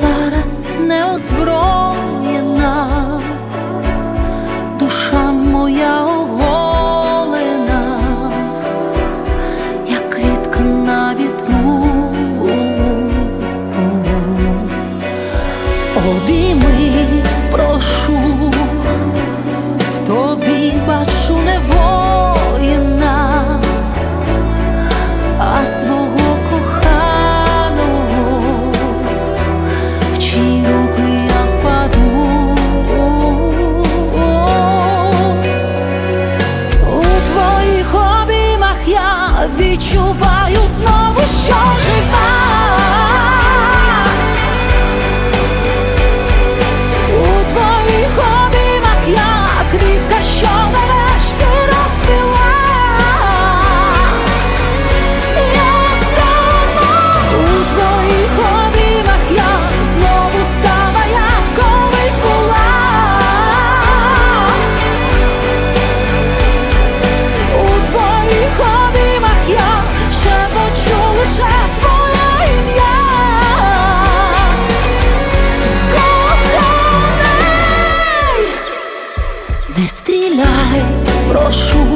Зараз не озброєна, відчуваю 来若属。